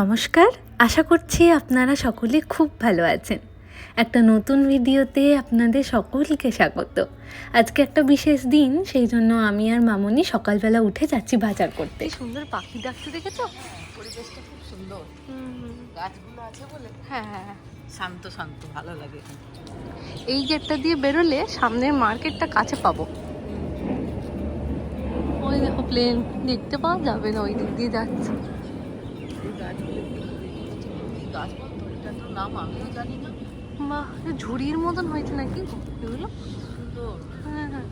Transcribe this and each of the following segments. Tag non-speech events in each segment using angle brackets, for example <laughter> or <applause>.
নমস্কার আশা করছি আপনারা সকলে খুব ভালো আছেন। একটা নতুন ভিডিওতে আপনাদের সকলকে স্বাগত। আজকে একটা বিশেষ দিন সেই জন্য আমি আর মামনি সকালবেলা উঠে যাচ্ছি বাজার করতে। সুন্দর পাখি ডাকতে দেখেছ? পরিবেশটা খুব সুন্দর। গাছগুলো আছে বলে। হ্যাঁ হ্যাঁ শান্ত শান্ত ভালো লাগে। এই গেটটা দিয়ে বেরোলে সামনের মার্কেটটা কাছে পাবো। ওই দেখো প্লেন দেখতে পাওয়া যাবে না ওই দিক দিয়ে যাচ্ছে এই গাছগুলো কি গাছ বলতো এটা তো নাম আমিও জানি না। বাহ ঝুড়ির মতন হয়েছে নাকি? এগুলো? সুন্দর। হ্যাঁ হ্যাঁ।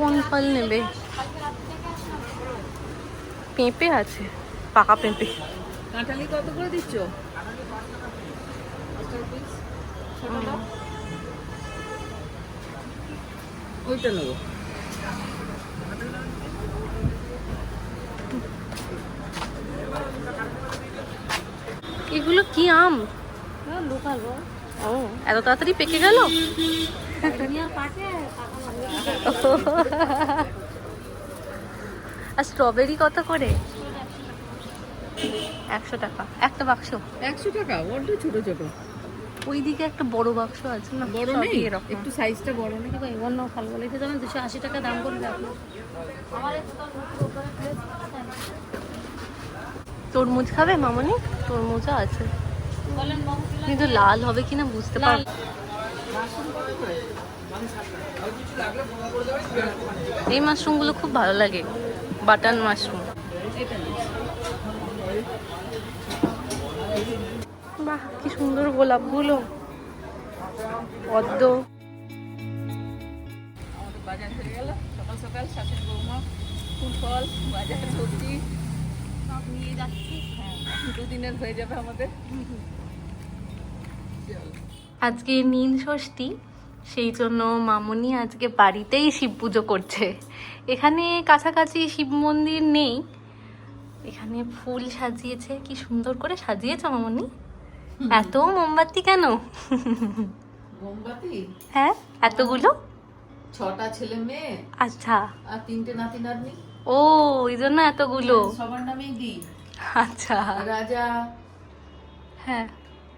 কোন ফল নেবে? পেঁপে আছে পাকা পেঁপে। কাঁঠালি কত করে দিচ্ছ? ওইটা নেব। এগুলো কি আম? লোকাল ও এত তাড়াতাড়ি পেকে গেল? আর স্ট্রবেরি কত করে? একশো টাকা। একটা বাক্স। একশো টাকা বড্ড ছোট ছোট। ওইদিকে একটা বড় বাক্স আছে না বড় নেই? একটু সাইজটা বড় নেই? অন্য ফল বলে। যেমন দুশো আশি টাকা দাম করবে তরমুজ খাবে মামনি? তরমুজও আছে। কিন্তু লাল হবে কিনা বুঝতে পার এই মাশরুমগুলো খুব ভালো লাগে বাটান মাশরুম। কি সুন্দর গোলাপগুলো। পদ্ম। আমাদের বাজার হয়ে গেল। সকাল সকাল শাশুড়ি বৌমা ফুল ফল বাজার সবজি সব নিয়ে যাচ্ছি। হ্যাঁ দুদিনের হয়ে যাবে আমাদের। আজকে নীল ষষ্ঠী সেই জন্য মামনি আজকে বাড়িতেই শিব পুজো করছে। এখানে কাছাকাছি শিব মন্দির নেই। এখানে ফুল সাজিয়েছে। কি সুন্দর করে সাজিয়েছে মামনি। এত মোমবাতি কেন? মোমবাতি? হ্যাঁ এতগুলো? ছটা ছেলে মেয়ে। আচ্ছা। আর তিনটে নাতি নাতনি। ও ওই জন্য এতগুলো সবার নামেই দিই আচ্ছা। রাজা হ্যাঁ।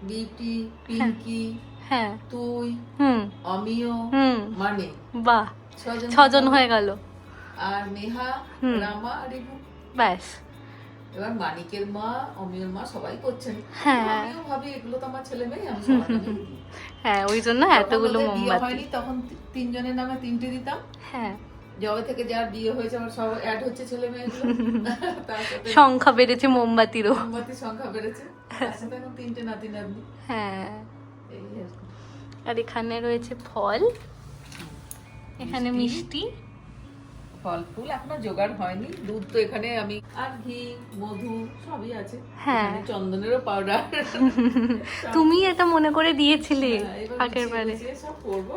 বিউটি পিঙ্কি হ্যাঁ। তুই হুম। অমিয় হুম। মানে। বাহ। ছজন হয়ে গেল। আর নেহা। রামা আর ব্যাস। এবার মানিকের মা অমিয়র মা সবাই করছেন। হ্যাঁ। আমিও ভাবি এগুলো তো আমার ছেলে মেয়ে আমি। হ্যাঁ ওই জন্য এতগুলো মোমবাতি। হয়নি তখন তিনজনের নামে তিনটে দিতাম। হ্যাঁ। জবে থেকে যার বিয়ে হয়েছে আমার সব অ্যাড হচ্ছে ছেলে মেয়েগুলো। <laughs> সংখ্যা বেড়েছে মোমবাতিরও। মোমবাতির সংখ্যা বেড়েছে। এখন তিনটে নাতি নাতনি। হ্যাঁ। এই আর এখানে রয়েছে ফল। এখানে মিষ্টি। ফল ফুল এখনও জোগাড় হয়নি। দুধ তো এখানে আমি আর ঘি মধু সবই আছে। হ্যাঁ। চন্দনেরও পাউডার <laughs> তুমি এটা মনে করে দিয়েছিলে হ্যাঁ, আগের বারে সব করব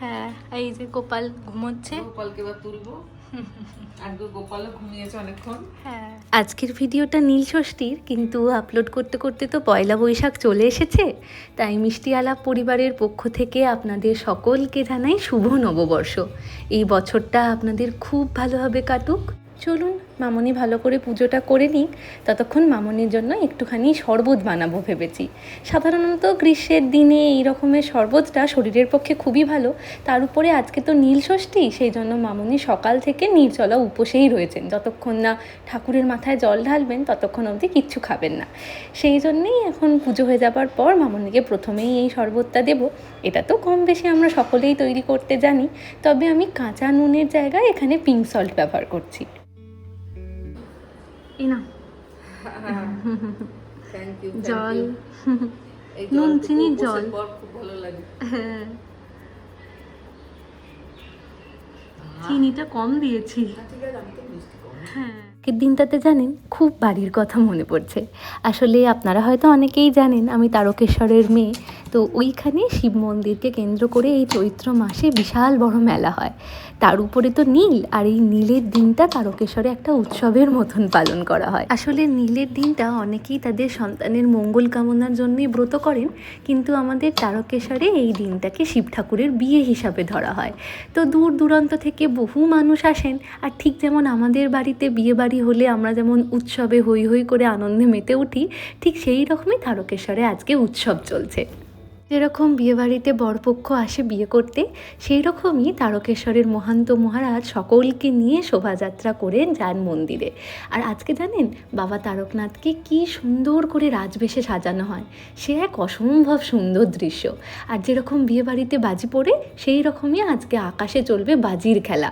হ্যাঁ এই যে গোপাল ঘুমোচ্ছে। গোপালকে এবার তুলবো। আগে গোপালও ঘুমিয়েছে অনেকক্ষণ। হ্যাঁ। আজকের ভিডিওটা নীল ষষ্ঠীর কিন্তু আপলোড করতে করতে তো পয়লা বৈশাখ চলে এসেছে। তাই মিষ্টি আলাপ পরিবারের পক্ষ থেকে আপনাদের সকলকে জানাই শুভ নববর্ষ। এই বছরটা আপনাদের খুব ভালোভাবে কাটুক। চলুন মামনি ভালো করে পুজোটা করে নিক, ততক্ষণ মামনির জন্য একটুখানি শরবত বানাবো ভেবেছি। সাধারণত গ্রীষ্মের দিনে এই রকমের শরবতটা শরীরের পক্ষে খুবই ভালো, তার উপরে আজকে তো নীল ষষ্ঠী, সেই জন্য মামনি সকাল থেকে নির্জলা উপসেই রয়েছেন। যতক্ষণ না ঠাকুরের মাথায় জল ঢালবেন, ততক্ষণ অবধি কিচ্ছু খাবেন না। সেই জন্যেই এখন পুজো হয়ে যাবার পর মামনিকে প্রথমেই এই শরবতটা দেব। এটা তো কম বেশি আমরা সকলেই তৈরি করতে জানি, তবে আমি কাঁচা নুনের জায়গায় এখানে পিঙ্ক সল্ট ব্যবহার করছি। <laughs> <laughs> এই না জল নুন, জলটুকু চিনি, জল। খুব ভালো লাগে। হ্যাঁ <laughs> চিনিটা কম দিয়েছি। ঠিক আছে আমি তো মিষ্টি কম। হ্যাঁ। আগের দিনটাতে জানেন খুব বাড়ির কথা মনে পড়ছে। আসলে আপনারা হয়তো অনেকেই জানেন আমি তারকেশ্বরের মেয়ে। তো ওইখানে শিব মন্দিরকে কেন্দ্র করে এই চৈত্র মাসে বিশাল বড় মেলা হয়। তার উপরে তো নীল, আর এই নীলের দিনটা তারকেশ্বরে একটা উৎসবের মতন পালন করা হয়। আসলে নীলের দিনটা অনেকেই তাদের সন্তানের মঙ্গল কামনার জন্যই ব্রত করেন, কিন্তু আমাদের তারকেশ্বরে এই দিনটাকে শিব ঠাকুরের বিয়ে হিসাবে ধরা হয়। তো দূর দূরান্ত থেকে বহু মানুষ আসেন, আর ঠিক যেমন আমাদের বাড়িতে বিয়ে বাড়ি হলে আমরা যেমন উৎসবে হই হই করে আনন্দে মেতে উঠি, ঠিক সেই রকমই তারকেশ্বরে আজকে উৎসব চলছে। যেরকম বিয়েবাড়িতে বরপক্ষ আসে বিয়ে করতে সেই রকমই তারকেশ্বরের মহান্ত মহারাজ সকলকে নিয়ে শোভাযাত্রা করে যান মন্দিরে। আর আজকে জানেন, বাবা তারকনাথকে কি সুন্দর করে রাজবেশে সাজানো হয়। সে এক অসম্ভব সুন্দর দৃশ্য। আর যেরকম বিয়েবাড়িতে বাজি পড়ে সেই রকমই আজকে আকাশে চলবে বাজির খেলা।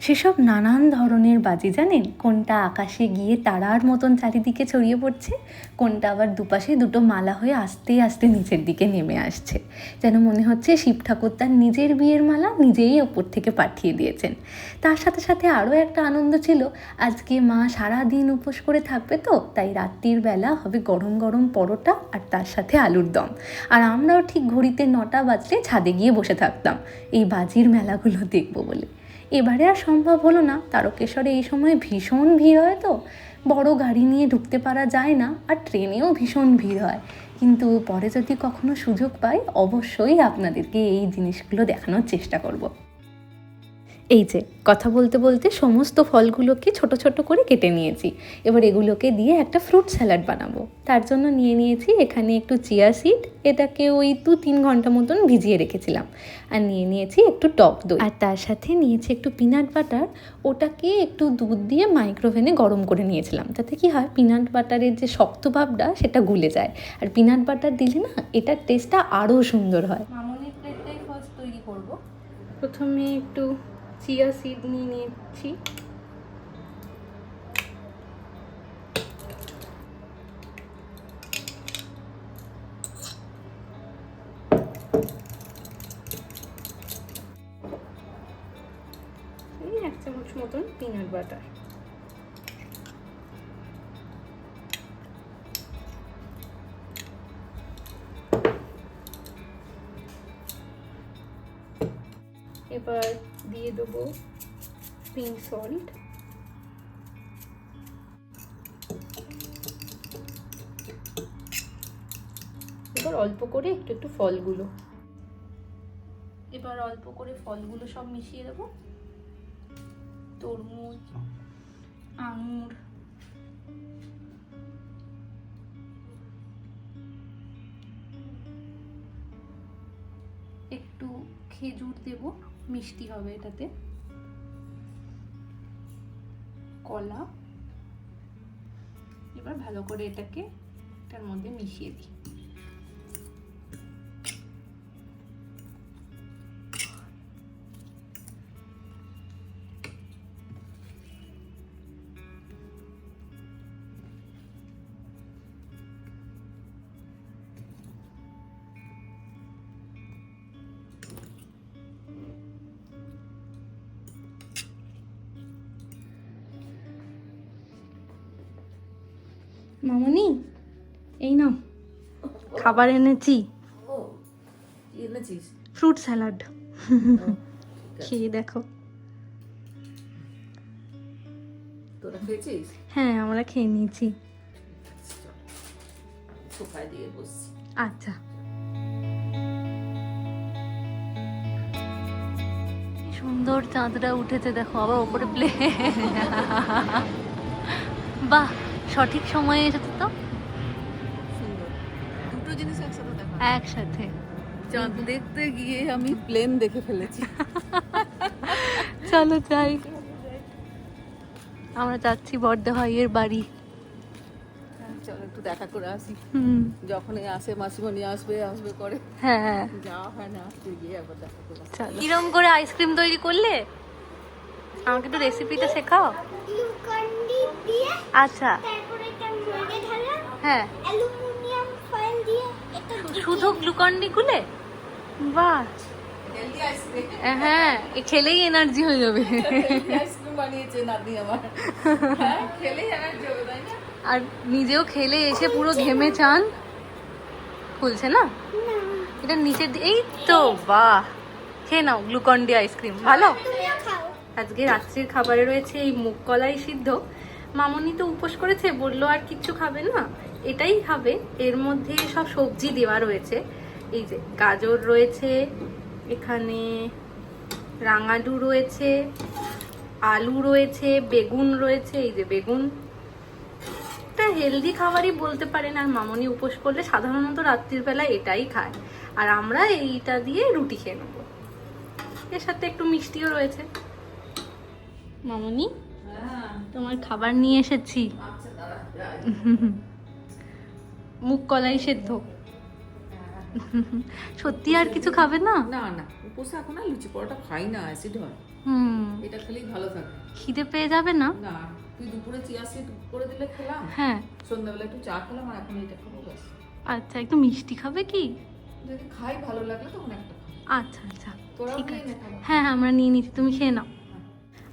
সেসব নানান ধরনের বাজি জানেন? কোনটা আকাশে গিয়ে তারার মতন চারিদিকে ছড়িয়ে পড়ছে? কোনটা আবার দুপাশে দুটো মালা হয়ে আস্তে আস্তে নিচের দিকে নেমে আসছে? যেন মনে হচ্ছে শিব ঠাকুর তার নিজের বিয়ের মালা নিজেই ওপর থেকে পাঠিয়ে দিয়েছেন। তার সাথে সাথে আরও একটা আনন্দ ছিল, আজকে মা সারা দিন উপোস করে থাকবে তো, তাই রাত্রির বেলা হবে গরম গরম পরোটা আর তার সাথে আলুর দম। আর আমরাও ঠিক ঘড়িতে নটা বাজলে ছাদে গিয়ে বসে থাকতাম। এই বাজির মেলাগুলো দেখব বলে। এবারে আর সম্ভব হলো না। তারকেশ্বরে এই সময় ভীষণ ভিড় হয় তো। বড় গাড়ি নিয়ে ঢুকতে পারা যায় না, আর ট্রেনেও ভীষণ ভিড় হয়। কিন্তু পরে যদি কখনো সুযোগ পাই, অবশ্যই আপনাদেরকে এই জিনিসগুলো দেখানোর চেষ্টা করব। এই যে কথা বলতে বলতে সমস্ত ফলগুলোকে ছোট ছোট করে কেটে নিয়েছি। এবার এগুলোকে দিয়ে একটা ফ্রুট স্যালাড বানাবো। তার জন্য নিয়ে নিয়েছি এখানে একটু চিয়া সিড এটাকে ওই দু তিন ঘণ্টা মতন ভিজিয়ে রেখেছিলাম। আর নিয়ে নিয়েছি একটু টক দই। আর তার সাথে নিয়েছি একটু পিনাট বাটার ওটাকে একটু দুধ দিয়ে মাইক্রোভেনে গরম করে নিয়েছিলাম। তাতে কি হয় পিনাট বাটারের যে শক্ত ভাবটা সেটা গুলে যায়। আর পিনাট বাটার দিলে না এটার টেস্টটা আরও সুন্দর হয়। মামনির প্লেটটাই ফার্স্ট তৈরি করব। প্রথমে একটু চিয়া সিড নিয়ে এই এক চামচ মতন পিনাট বাটার এবার দিয়ে দেবো পিঙ্ক সল্ট এবার অল্প করে একটু একটু ফলগুলো। এবার অল্প করে ফলগুলো সব মিশিয়ে দেবো। তরমুজ, আঙুর। একটু খেজুর দেব। মিষ্টি হবে এটাতে। কলা। এবার ভালো করে এটাকে এটার মধ্যে মিশিয়ে দিই। মামনি এই নাও খাবার এনেছি। এনেছিস? Fruit salad. খেয়ে দেখো। তোরা খেয়েছিস? হ্যাঁ আমরা খেয়ে নিয়েছি। সোফায় দিয়ে বসছি। আচ্ছা। সুন্দর চাঁদটা উঠেছে দেখো আবার ওপরে প্লে বাহ! সঠিক সময়ে এসেছে তো? সুন্দর। দুটো জিনিস একসাথে দেখা একসাথে। চাঁদ দেখতে গিয়ে আমি প্লেন দেখে ফেলেছি। <laughs> চলো যাই। আমরা যাচ্ছি বর্দা ভাইয়ের বাড়ি। চল একটু দেখা করে আসি। যখনই আসে মাসিমণি আসবে আসবে করে হ্যাঁ। যাওয়া হয় না গিয়ে একবার দেখা করে কিরম করে আইসক্রিম তৈরি করলে? আমাকে একটু রেসিপিটা শেখাও। আচ্ছা। তারপরে একটা ময়দা ঢালা হ্যাঁ অ্যালুমিনিয়াম ফয়েল দিয়ে এটা শুধু গ্লুকন্ডি গুলে বাহ হেলদি হ্যাঁ এ খেলেই এনার্জি হয়ে যাবে <laughs> হ্যাঁ আর নিজেও খেলে এসে পুরো ঘেমে চান? খুলছে না? এটা নিচে এই তো বাহ। খেয়ে নাও গ্লুকন ডি আইসক্রিম ভালো? আজকে রাত্রির খাবারে রয়েছে এই মুগ কলাই সিদ্ধ। মামনি তো উপোস করেছে, বলল, আর কিচ্ছু খাবে না, এটাই খাবে। এর মধ্যে সব সবজি দেওয়া রয়েছে। এই যে গাজর রয়েছে, এখানে রাঙালু রয়েছে, আলু রয়েছে, বেগুন রয়েছে, এই যে বেগুন। একটা হেলদি খাবারই বলতে পারেন, আর মামনি উপোস করলে সাধারণত রাত্রির বেলা এটাই খায়। আর আমরা এইটা দিয়ে রুটি খেয়ে নেব। এর সাথে একটু মিষ্টিও রয়েছে। মামনি তোমার খাবার নিয়ে এসেছি। মুগ কলাই সেদ্ধ। সত্যি আর কিছু খাবে না? না না উপোসে এখন আর লুচি পরোটা খাই না অ্যাসিড হয়। হুম। এটা খেলেই ভালো থাকে। খিদে পেয়ে যাবে না? না তুই দুপুরে চিয়া সিড করে দিলে খেলাম। হ্যাঁ। সন্ধ্যাবেলা একটু চা খেলাম আর এখন এটা খাব ব্যাস। আচ্ছা একটু মিষ্টি খাবে কি? যদি খাই ভালো লাগলে তখন একটা আচ্ছা আচ্ছা ঠিক আছে। হ্যাঁ হ্যাঁ আমরা নিয়ে নিচ্ছি তুমি খেয়ে নাও।